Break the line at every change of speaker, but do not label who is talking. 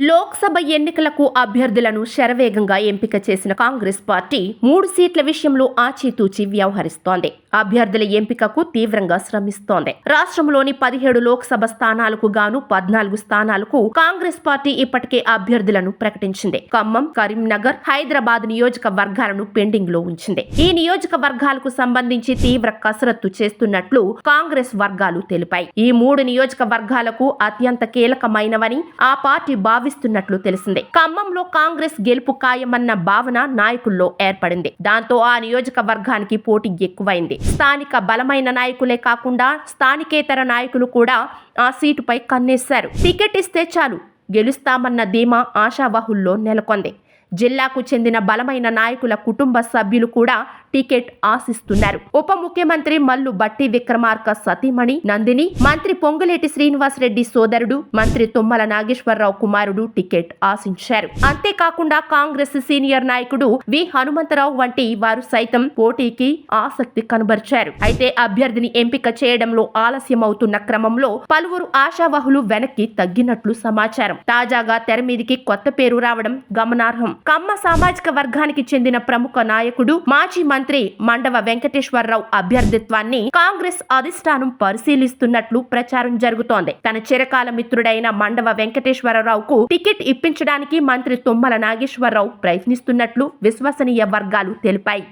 లోక్సభ ఎన్నికలకు అభ్యర్థులను శరవేగంగా ఎంపిక చేసిన కాంగ్రెస్ పార్టీ మూడు సీట్ల విషయంలో ఆచితూచి వ్యవహరిస్తోంది. అభ్యర్థుల ఎంపికకు తీవ్రంగా శ్రమిస్తోంది. రాష్ట్రంలోని పదిహేడు లోక్సభ స్థానాలకు గాను పద్నాలుగు స్థానాలకు కాంగ్రెస్ పార్టీ ఇప్పటికే అభ్యర్థులను ప్రకటించింది. ఖమ్మం కరీంనగర్ హైదరాబాద్ నియోజకవర్గాలను పెండింగ్లో ఉంచింది. ఈ నియోజకవర్గాలకు సంబంధించి తీవ్ర కసరత్తు చేస్తున్నట్లు కాంగ్రెస్ వర్గాలు తెలిపాయి. ఈ మూడు నియోజకవర్గాలకు అత్యంత కీలకమైనవని ఆ పార్టీ భావిస్తున్నట్లు తెలిసింది. ఖమ్మంలో కాంగ్రెస్ గెలుపు ఖాయమన్న భావన నాయకుల్లో ఏర్పడింది. దాంతో ఆ నియోజకవర్గానికి పోటీ ఎక్కువైంది. స్థానిక బలమైన నాయకులే కాకుండా స్థానికేతర నాయకులు కూడా ఆ సీటుపై కన్నేశారు. టికెట్ ఇస్తే చాలు గెలుస్తామన్న ధీమా ఆశావాహుల్లో నెలకొంది. జిల్లాకు చెందిన బలమైన నాయకుల కుటుంబ సభ్యులు కూడా టికెట్ ఆశిస్తున్నారు. ఉప ముఖ్యమంత్రి మల్లు బట్టి విక్రమార్క సతీమణి నందిని మంత్రి పొంగులేటి శ్రీనివాసరెడ్డి సోదరుడు మంత్రి తుమ్మల నాగేశ్వరరావు కుమారుడు టికెట్ ఆశించారు. అంతేకాకుండా కాంగ్రెస్ సీనియర్ నాయకుడు వి. హనుమంతరావు వంటి వారు సైతం పోటీకి ఆసక్తి కనబరిచారు. అయితే అభ్యర్థిని ఎంపిక చేయడంలో ఆలస్యమవుతున్న క్రమంలో పలువురు ఆశావహులు వెనక్కి తగ్గినట్లు సమాచారం. తాజాగా తెర మీదికి కొత్త పేరు రావడం గమనార్హం. కమ్మ సామాజిక వర్గానికి చెందిన ప్రముఖ నాయకుడు మాజీ మంత్రి మండవ వెంకటేశ్వరరావు అభ్యర్థిత్వాన్ని కాంగ్రెస్ అధిష్టానం పరిశీలిస్తున్నట్లు ప్రచారం జరుగుతోంది. తన చిరకాల మిత్రుడైన మండవ వెంకటేశ్వరరావుకు టికెట్ ఇప్పించడానికి మంత్రి తుమ్మల నాగేశ్వరరావు ప్రయత్నిస్తున్నట్లు విశ్వసనీయ వర్గాలు తెలిపాయి.